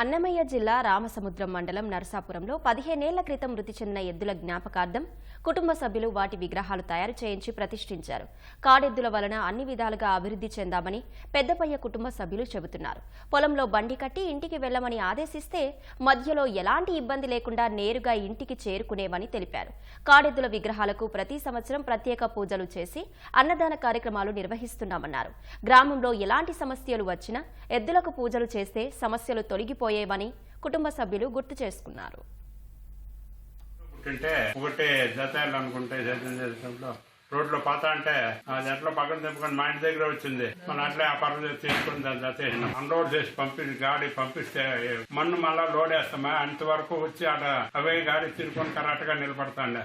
అన్నమయ్య జిల్లా రామసముద్రం మండలం నరసాపురంలో పదిహేనేళ్ళ క్రితం మృతి చెందిన ఎద్దుల జ్ఞాపకార్థం కుటుంబ సభ్యులు వాటి విగ్రహాలు తయారు చేయించి ప్రతిష్ఠించారు. కాడెద్దుల వలన అన్ని విధాలుగా అభివృద్ధి చెందామని పెద్దపయ్య కుటుంబ సభ్యులు చెబుతున్నారు. పొలంలో బండి కట్టి ఇంటికి వెళ్ళమని ఆదేశిస్తే మధ్యలో ఎలాంటి ఇబ్బంది లేకుండా నేరుగా ఇంటికి చేరుకునేవని తెలిపారు. కాడెద్దుల విగ్రహాలకు ప్రతి సంవత్సరం ప్రత్యేక పూజలు చేసి అన్నదాన కార్యక్రమాలు నిర్వహిస్తున్నామన్నారు. గ్రామంలో ఎలాంటి సమస్యలు వచ్చినా ఎద్దులకు పూజలు చేస్తే సమస్యలు పోయేవని కుటుంబ సభ్యులు గుర్తు చేసుకున్నారు. పుట్టింటే ఒకటి జతాలు అనుకుంటే సేద్యం చేసినప్పుడు రోడ్లో పాత అంటే అది ఎట్లా పక్కన తెప్పుకొని మా ఇంటి దగ్గర వచ్చింది. మన అట్లే ఆ పర్వ తీసుకుని దాన్ని జతేసినాం అన్లోడ్ చేసి పంపి గాడి పంపిస్తే మన్ను మళ్ళా లోడ్ వేస్తామా అంతవరకు వచ్చి ఆడ అవే గాడి తిరుకొని కరెక్ట్గా నిలబడతాండే.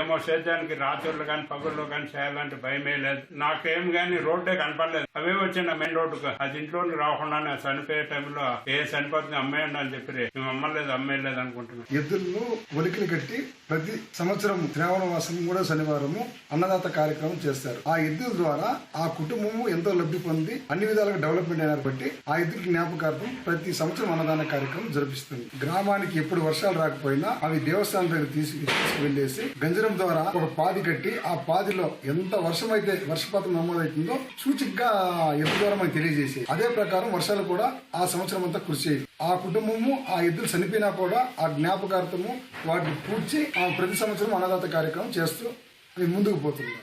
ఏమో సేద్యానికి రాత్రులు కానీ పగుళ్ళు కానీ చేయాలంటే భయమే లేదు. నాకేం కానీ రోడ్డే కనపడలేదు. అవే వచ్చిన మెయిన్ రోడ్డుకు. అది ఇంట్లోకి రాకుండానే చనిపోయే టైంలో ఏ చనిపోతుంది అమ్మేయండి అని చెప్పి మేము అమ్మలేదు అమ్మేయలేదు అనుకుంటున్నాం. ఎద్దులను ఒలికిలు కట్టి ప్రతి సంవత్సరం శ్రావణ మాసం కూడా శనివారము అన్నదాత కార్యక్రమం చేస్తారు. ఆ ఎద్దుల ద్వారా ఆ కుటుంబము ఎంతో లబ్ధి పొంది అన్ని విధాలుగా డెవలప్మెంట్ అయినారు బట్టి ఆ ఎద్దుల జ్ఞాపకార్థం ప్రతి సంవత్సరం అన్నదాన కార్యక్రమం జరిపిస్తుంది. గ్రామానికి ఎప్పుడు వర్షాలు రాకపోయినా అవి దేవస్థానం దగ్గర తీసి తీసుకువెళ్ళేసి గంజరం ద్వారా ఒక పాది కట్టి ఆ పాదిలో ఎంత వర్షం అయితే వర్షపాతం నమోదవుతుందో సూచికగా ఎద్దు ద్వారా మనకి తెలియజేసి అదే ప్రకారం వర్షాలు కూడా ఆ సంవత్సరం అంతా కృషి చేయాలి ఆ కుటుంబము ఆ ఎద్దులు చనిపోయినా కూడా ఆ జ్ఞాపకార్థము వాటిని పూడ్చి ఆ ప్రతి సంవత్సరం అన్నదాత కార్యక్రమం చేస్తూ అది ముందుకు పోతున్నాం.